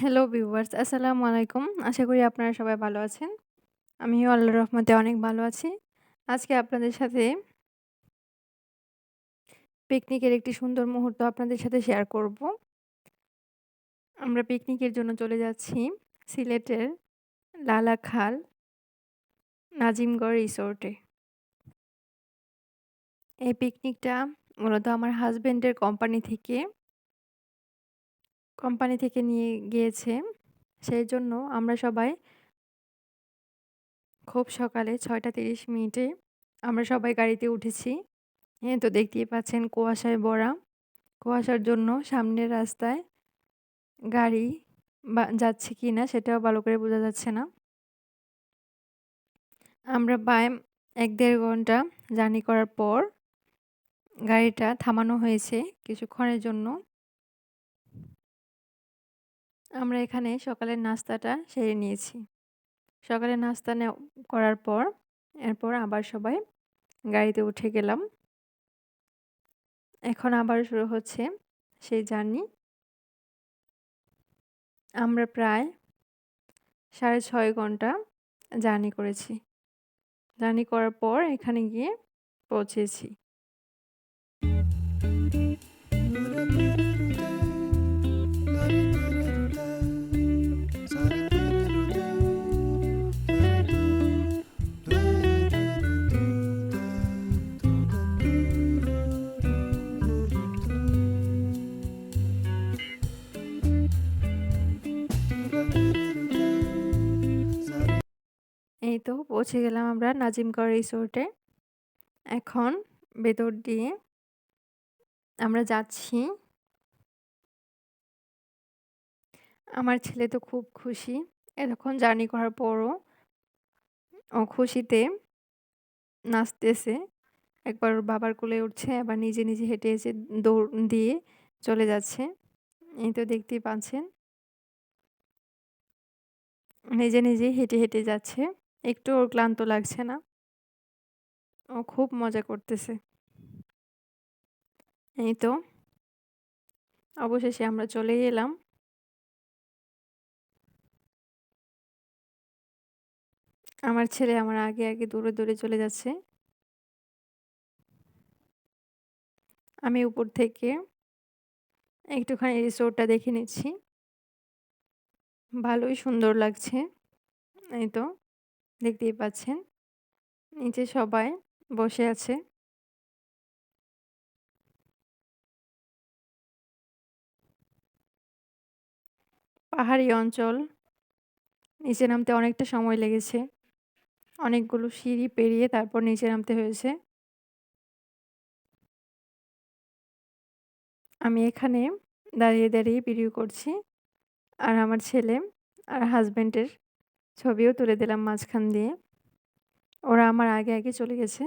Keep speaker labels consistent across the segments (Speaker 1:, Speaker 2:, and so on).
Speaker 1: Hello viewers আসসালামু আলাইকুম। আশা করি আপনারা সবাই ভালো আছেন। আমিও আল্লাহর রহমতে অনেক ভালো আছি। আজকে আপনাদের সাথে পিকনিকের একটি সুন্দর মুহূর্ত আপনাদের সাথে শেয়ার করব। আমরা পিকনিকের জন্য চলে যাচ্ছি সিলেটের লালাখাল নাজিমগড় রিসোর্টে। এই পিকনিকটা মূলত আমার হাজব্যান্ডের কোম্পানি থেকে কোম্পানি থেকে নিয়ে গিয়েছে। সেই জন্য আমরা সবাই খুব সকালে ৬টা ৩০ মিনিটে আমরা সবাই গাড়িতে উঠেছি। হ্যাঁ, তো দেখতেই পাচ্ছেন কুয়াশায় ভরা। কুয়াশার জন্য সামনের রাস্তায় গাড়ি বা যাচ্ছে কিনা সেটাও ভালো করে বোঝা যাচ্ছে না। আমরা প্রায় এক দেড় ঘণ্টা জার্নি করার পর গাড়িটা থামানো হয়েছে কিছুক্ষণের জন্য। আমরা এখানে সকালের নাস্তাটা সেরে নিয়েছি। সকালের নাস্তা করার পর, এরপর আবার সবাই গাড়িতে উঠে গেলাম। এখন আবার শুরু হচ্ছে সেই জার্নি। আমরা প্রায় ৬.৫ ঘণ্টা জার্নি করেছি। জার্নি করার পর এখানে গিয়ে পৌঁছেছি। পৌঁছে গেলাম আমরা নাজিমগড় রিসোর্টে। এখন ভেতর দিয়ে আমরা যাচ্ছি। আমার ছেলে তো খুব খুশি। এতক্ষণ জার্নি করার পরও ও খুশিতে নাচতেছে। একবার ওর বাবার কোলে উঠছে, আবার নিজে, নিজে হেঁটে এসে দৌড় দিয়ে চলে যাচ্ছে। এই তো দেখতেই পাচ্ছেন। নিজে, নিজেই হেঁটে, হেঁটে যাচ্ছে। একটু ওর ক্লান্ত লাগছে না। ও খুব মজা করতেছে। এই তো অবশেষে আমরা চলে এলাম। আমার ছেলে আমার আগে, আগে দূরে দূরে চলে যাচ্ছে। আমি উপর থেকে একটুখানি রিসোর্টটা দেখে নিচ্ছি। ভালোই সুন্দর লাগছে। এই তো দেখতেই পাচ্ছেন। নিচে সবাই বসে আছে। পাহাড়ি অঞ্চল। নিচে নামতে অনেকটা সময় লেগেছে। অনেকগুলো সিঁড়ি পেরিয়ে তারপর নিচে নামতে হয়েছে। আমি এখানে দাঁড়িয়ে, দাঁড়িয়ে ভিডিও করছি। আর আমার ছেলে আর হাসব্যান্ডের ছবিও তুলে দিলাম মাঝখান দিয়ে। ওরা আমার আগে, আগে চলে গেছে।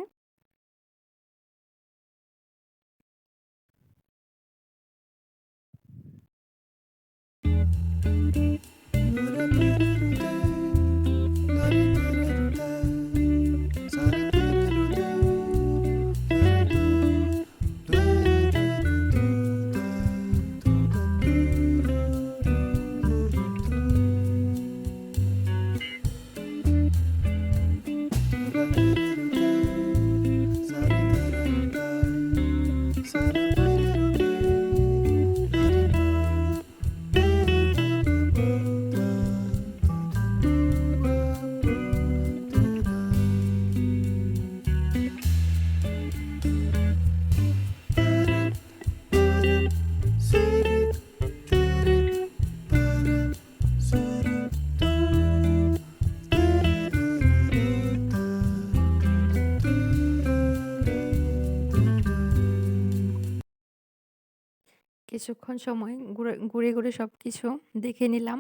Speaker 1: কিছুক্ষণ সময় ঘুরে ঘুরে, ঘুরে সব কিছু দেখে নিলাম।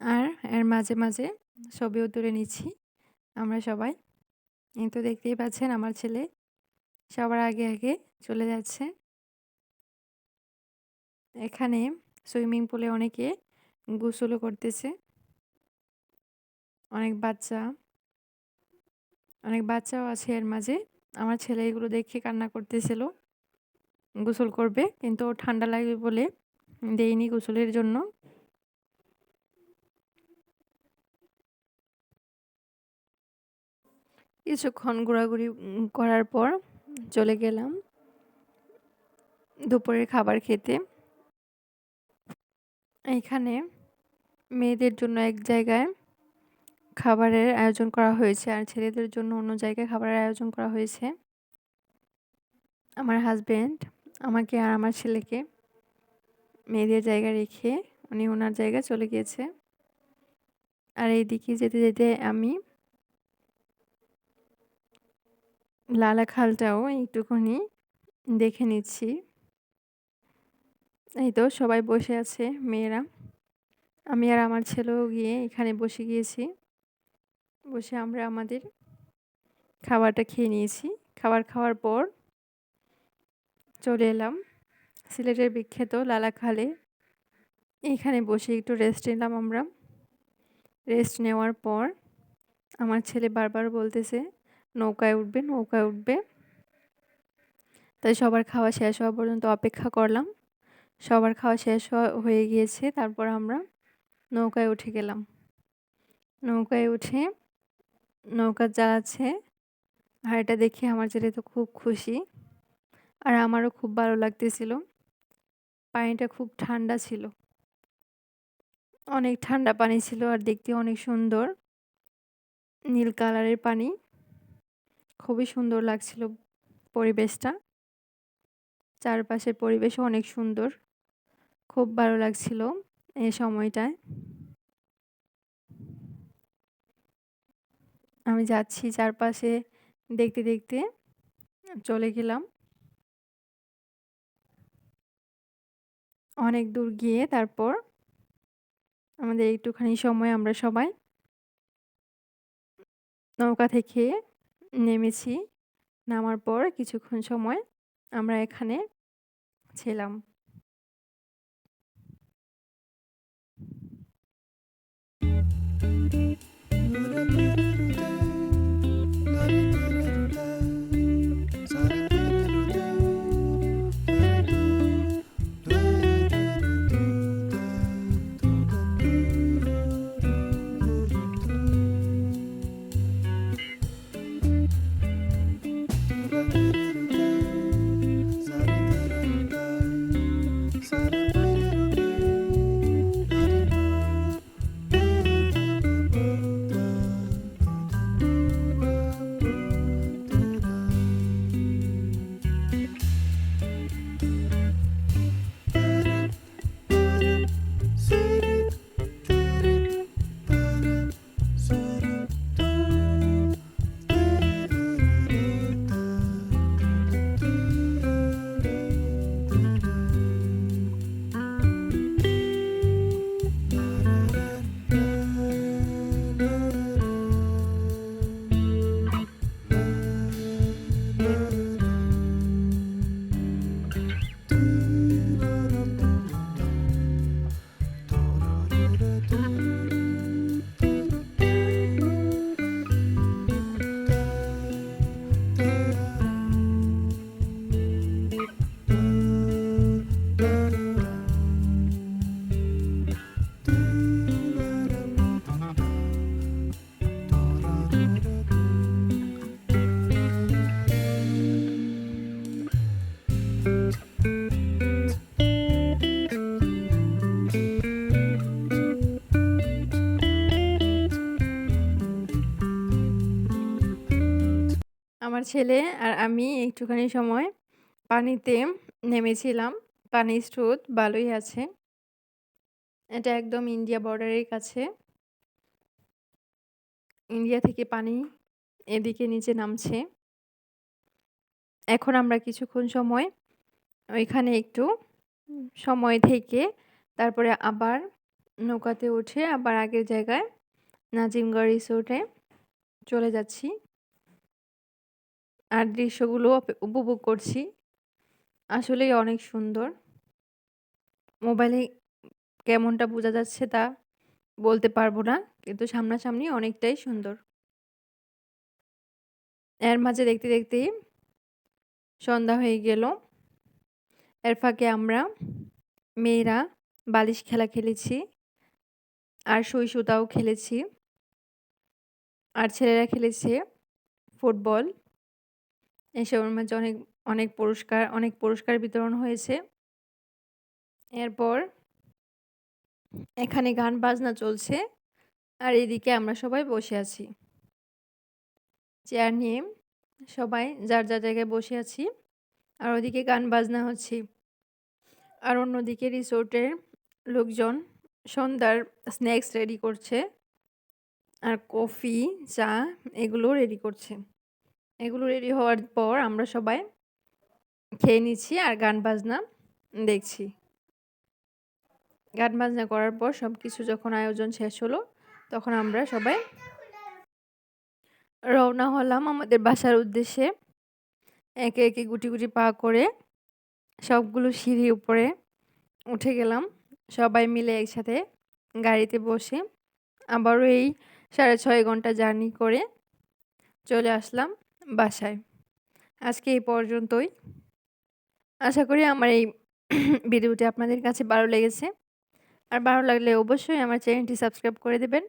Speaker 1: আর এর মাঝে, মাঝে ছবিও তুলে নিচ্ছি আমরা সবাই। কিন্তু দেখতেই পাচ্ছেন আমার ছেলে সবার আগে, আগে চলে যাচ্ছে। এখানে সুইমিং পুলে অনেকে গোসলও করতেছে। অনেক বাচ্চা অনেক বাচ্চাও আছে এর মাঝে। আমার ছেলে এগুলো দেখে কান্না করতেছিল। গোসল করবে। কিন্তু ঠান্ডা লাগবে বলে দেয়নি গোসলের জন্য। কিছুক্ষণ ঘোরাঘুরি করার পর চলে গেলাম দুপুরের খাবার খেতে। এখানে মেয়েদের জন্য এক জায়গায় খাবারের আয়োজন করা হয়েছে আর ছেলেদের জন্য অন্য জায়গায় খাবারের আয়োজন করা হয়েছে। আমার হাজব্যান্ড আমাকে আর আমার ছেলেকে মেয়েদের জায়গা রেখে উনি ওনার জায়গায় চলে গিয়েছে। আর এইদিকে যেতে, যেতে আমি লালা খালটাও একটুখানি দেখে নিচ্ছি। এই তো সবাই বসে আছে মেয়েরা। আমি আর আমার ছেলেও গিয়ে এখানে বসে গিয়েছি। বসে আমরা আমাদের খাবারটা খেয়ে নিয়েছি। খাবার খাওয়ার পর চলে এলাম সিলেটের বিখ্যাত লালা এখানে বসে একটু রেস্ট নিলাম আমরা। রেস্ট নেওয়ার পর আমার ছেলে বারবার বলতেছে নৌকায় উঠবে, নৌকায় উঠবে। তাই সবার খাওয়া শেষ হওয়া পর্যন্ত অপেক্ষা করলাম। সবার খাওয়া শেষ হয়ে গিয়েছে তারপর আমরা নৌকায় উঠে গেলাম। নৌকায় উঠে নৌকা চালাচ্ছে আর এটা দেখে আমার ছেলে তো খুব খুশি আর আমারও খুব ভালো লাগতেছিল। পানিটা খুব ঠান্ডা ছিল। অনেক ঠান্ডা পানি ছিল আর দেখতে অনেক সুন্দর। নীল কালারের পানি। খুবই সুন্দর লাগছিল পরিবেশটা। চারপাশের পরিবেশও অনেক সুন্দর। খুব ভালো লাগছিল এই সময়টায়। আমি যাচ্ছি চারপাশে দেখতে দেখতে। চলে গেলাম। অনেক দূর গিয়ে তারপর আমাদের একটুখানি সময় আমরা সবাই নৌকা থেকে নেমেছি। নামার পর কিছুক্ষণ সময় আমরা এখানে ছিলাম। আমার ছেলে আর আমি একটুখানি সময় পানিতে নেমেছিলাম। পানির স্রোত ভালোই আছে। এটা একদম ইন্ডিয়া বর্ডারের কাছে। ইন্ডিয়া থেকে পানি এদিকে নিচে নামছে। এখন আমরা কিছুক্ষণ সময় ওইখানে একটু সময় থেকে তারপরে আবার নৌকাতে উঠে আবার আগের জায়গায় নাজিমগড় রিসোর্টে চলে যাচ্ছি। আর দৃশ্যগুলো উপভোগ করছি। আসলেই অনেক সুন্দর। মোবাইলে কেমনটা বোঝা যাচ্ছে তা বলতে পারব না, কিন্তু সামনাসামনি অনেকটাই সুন্দর। এর মাঝে দেখতে দেখতেই সন্ধ্যা হয়ে গেল। এর ফাঁকে আমরা মেয়েরা বালিশ খেলা খেলেছি আর সই সুতাও খেলেছি। আর ছেলেরা খেলেছে ফুটবল। এসবের মাঝে অনেক, অনেক পুরস্কার অনেক পুরস্কার বিতরণ হয়েছে। এরপর এখানে গান বাজনা চলছে। আর এদিকে আমরা সবাই বসে আছি। চেয়ার নিয়ে সবাই যার, যার জায়গায় বসে আছি। আর ওদিকে গান বাজনা হচ্ছে। আর অন্যদিকে রিসোর্টের লোকজন সন্ধ্যার স্ন্যাক্স রেডি করছে। আর কফি, চা এগুলো রেডি করছে। এগুলো রেডি হওয়ার পর আমরা সবাই খেয়ে নিচ্ছি আর গান বাজনা দেখছি। গান বাজনা করার পর সব কিছু যখন আয়োজন শেষ হলো, তখন আমরা সবাই রওনা হলাম আমাদের বাসার উদ্দেশ্যে। একে, একে গুটি, গুটি পা করে সবগুলো সিঁড়ি উপরে উঠে গেলাম। সবাই মিলে একসাথে গাড়িতে বসে আবারও এই ৬.৫ ঘণ্টা জার্নি করে চলে আসলাম বাসায়। আজকে এই পর্যন্তই। আশা করি আমার এই ভিডিওটি আপনাদের কাছে ভালো লেগেছে। আর ভালো লাগলে অবশ্যই আমার চ্যানেলটি সাবস্ক্রাইব করে দেবেন।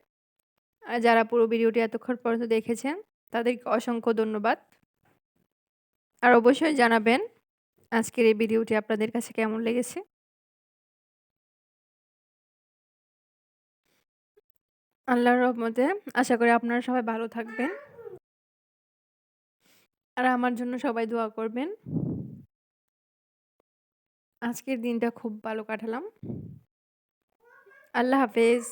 Speaker 1: আর যারা পুরো ভিডিওটি এতক্ষণ পর্যন্ত দেখেছেন, তাদেরকে অসংখ্য ধন্যবাদ। আর অবশ্যই জানাবেন আজকের এই ভিডিওটি আপনাদের কাছে কেমন লেগেছে। আল্লাহর রহমতে আশা করি আপনারা সবাই ভালো থাকবেন। আর আমার জন্য সবাই দোয়া করবেন। আজকের দিনটা খুব ভালো কাটালাম। আল্লাহ হাফেজ।